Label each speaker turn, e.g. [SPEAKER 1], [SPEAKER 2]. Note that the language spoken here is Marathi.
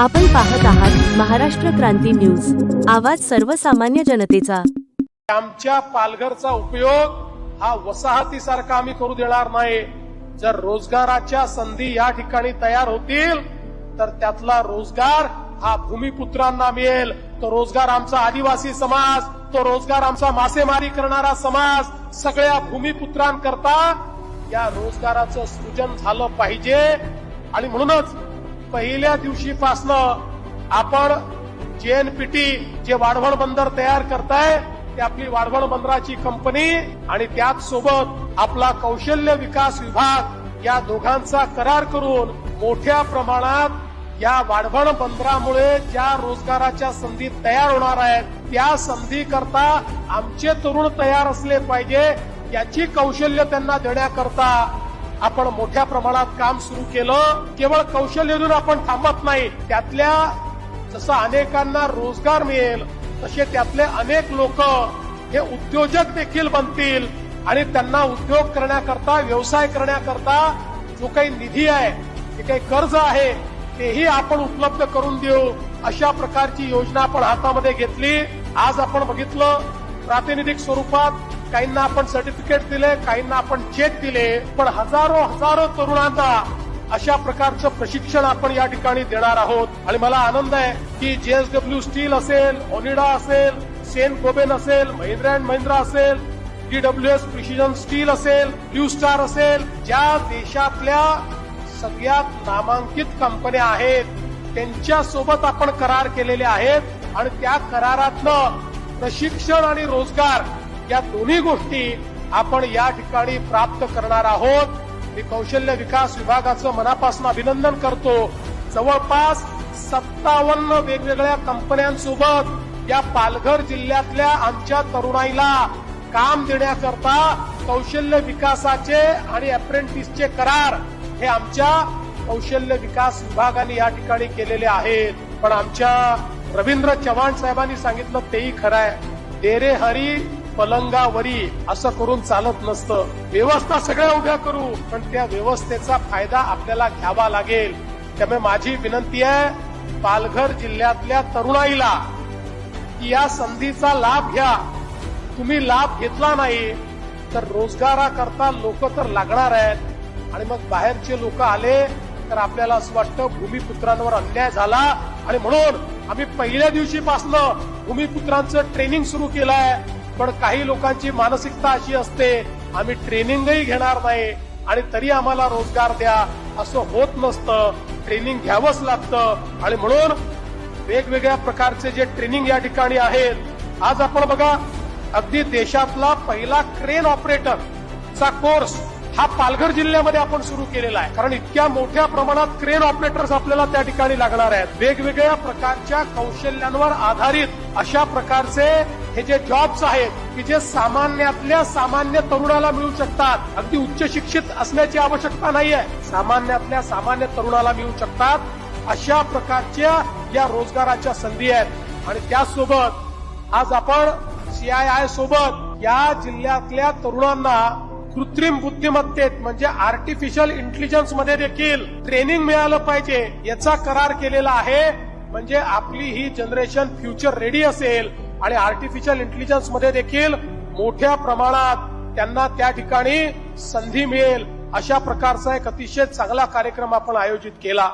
[SPEAKER 1] आपण पाहत आहात महाराष्ट्र क्रांती न्यूज. आवाज सर्वसामान्य जनतेचा.
[SPEAKER 2] आमच्या पालघरचा उपयोग हा वसाहतीसारखा आम्ही करू देणार नाही. जर रोजगाराच्या संधी या ठिकाणी तयार होतील तर त्यातला रोजगार हा भूमिपुत्रांना मिळेल. तो रोजगार आमचा आदिवासी समाज तो रोजगार आमचा मासेमारी करणारा समाज सगळ्या भूमिपुत्रांकरता या रोजगाराचं सृजन झालं पाहिजे. आणि म्हणूनच पहिल्या दिवशीपासनं आपण जेएनपीटी जे वाढवण बंदर तयार करताय ते आपली वाढवण बंदराची कंपनी आणि त्याच सोबत आपला कौशल्य विकास विभाग या दोघांचा करार करून मोठ्या प्रमाणात या वाढवण बंदरामुळे ज्या रोजगाराच्या संधी तयार होणार आहेत त्या संधी करता आमचे तरुण तयार असले पाहिजे याची कौशल्य त्यांना देण्याकरता आपण मोठ्या प्रमाणात काम सुरू केलं केवळ कौशल्य आपण थांबत नाही. त्यातल्या जसं अनेकांना रोजगार मिळेल तसे त्यातले अनेक लोक हे उद्योजक देखील बनतील. आणि त्यांना उद्योग करण्याकरता व्यवसाय करण्याकरता जो काही निधी आहे जे काही कर्ज आहे तेही आपण उपलब्ध करून देऊ. अशा प्रकारची योजना आपण हातामध्ये घेतली. आज आपण बघितलं प्रातिनिधिक स्वरूपात काहींना आपण सर्टिफिकेट दिले काहींना आपण चेक दिले पण हजारो हजारो तरुणांना अशा प्रकारचं प्रशिक्षण आपण या ठिकाणी देणार आहोत. आणि मला आनंद आहे की जेएसडब्ल्यू स्टील असेल ओनिडा असेल सेन कोबेन असेल महिंद्रा अँड महिंद्रा असेल डीडब्ल्यूएस प्रिसिजन स्टील असेल ब्ल्यू स्टार असेल ज्या देशातल्या सगळ्यात नामांकित कंपन्या आहेत त्यांच्यासोबत आपण करार केलेले आहेत. आणि त्या करारातनं प्रशिक्षण आणि रोजगार या दोन्ही गोष्टी आपण या ठिकाणी प्राप्त करणार आहोत. मी कौशल्य विकास विभागाचं मनापासून अभिनंदन करतो. जवळपास सत्तावन्न वेगवेगळ्या कंपन्यांसोबत या पालघर जिल्ह्यातल्या आमच्या तरुणाईला काम देण्याकरता कौशल्य विकासाचे आणि अप्रेंटिसचे करार हे आमच्या कौशल्य विकास विभागाने या ठिकाणी केलेले आहेत. पण आमच्या रवींद्र चव्हाण साहेबांनी सांगितलं तेही खरं आहे. डेरे हरी पलंगावरी असं करून चालत नसतं. व्यवस्था सगळ्या उभ्या करू पण त्या व्यवस्थेचा फायदा आपल्याला घ्यावा लागेल. त्यामुळे माझी विनंती आहे पालघर जिल्ह्यातल्या तरुणाईला की या संधीचा लाभ घ्या. तुम्ही लाभ घेतला नाही तर रोजगाराकरता लोक तर लागणार आहेत. आणि मग बाहेरचे लोक आले तर आपल्याला असं वाटतं भूमिपुत्रांवर अन्याय झाला. आणि म्हणून आम्ही पहिल्या दिवशीपासनं भूमिपुत्रांचं ट्रेनिंग सुरू केलं आहे पण काही लोकांची मानसिकता अशी असते आम्ही ट्रेनिंगही घेणार नाही आणि तरी आम्हाला रोजगार द्या असं होत नसतं. ट्रेनिंग घ्यावंच लागतं. आणि म्हणून वेगवेगळ्या प्रकारचे जे ट्रेनिंग या ठिकाणी आहेत आज आपण बघा अगदी देशातला पहिला क्रेन ऑपरेटर चा कोर्स हा पालघर जिल्ह्यामध्ये आपण सुरू केलेला आहे. कारण इतक्या मोठ्या प्रमाणात क्रेन ऑपरेटर्स आपल्याला त्या ठिकाणी लागणार आहेत. वेगवेगळ्या प्रकारच्या कौशल्यांवर आधारित अशा प्रकारचे हे जे जॉब्स आहेत की जे सामान्यातल्या सामान्य तरुणाला मिळू शकतात अगदी उच्च शिक्षित असण्याची आवश्यकता नाहीये. सामान्यातल्या सामान्य तरुणाला मिळू शकतात. अशा प्रकारच्या या रोजगाराच्या संधी आहेत. आणि त्यासोबत आज आपण सीआयआय सोबत या जिल्ह्यातल्या तरुणांना कृत्रिम बुद्धिमत्तेत म्हणजे आर्टिफिशियल इंटेलिजन्समध्ये देखील ट्रेनिंग मिळालं पाहिजे याचा करार केलेला आहे. म्हणजे आपली ही जनरेशन फ्युचर रेडी असेल आणि आर्टिफिशियल इंटेलिजन्समध्ये देखील मोठ्या प्रमाणात त्यांना त्या ठिकाणी संधी मिळेल. अशा प्रकारचा एक अतिशय चांगला कार्यक्रम आपण आयोजित केला.